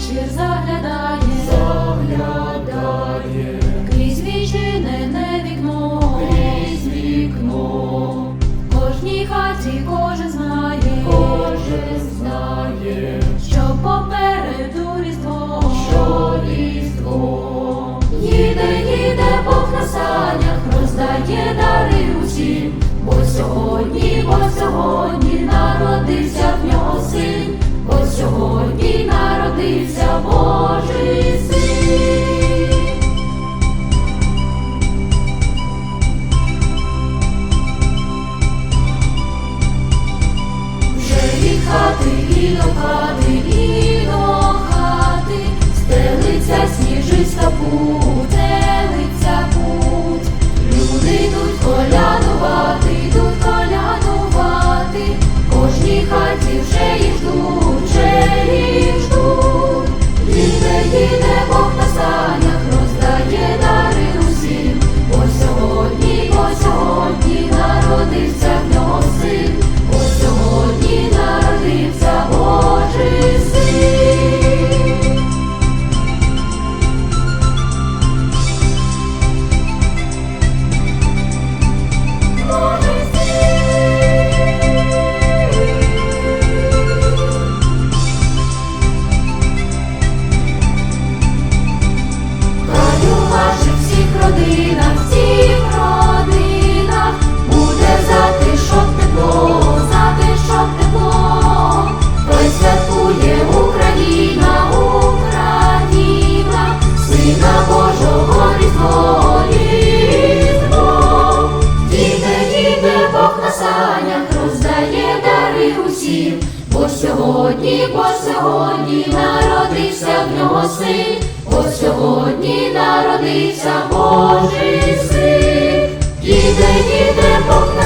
заглядає, заглядає. крізь вічинене вікно, крізь вікно, кожній хаті кожен хати і до хати, і до хати, стелиться сніжиста путелиця путь. Люди йдуть колядувати, йдуть колядувати, кожній хаті вже їх ждуть, вже їх ждуть. Їде, їде бо сьогодні, бо сьогодні народився в нього син, бо сьогодні народився Божий син. Їде, їде Бог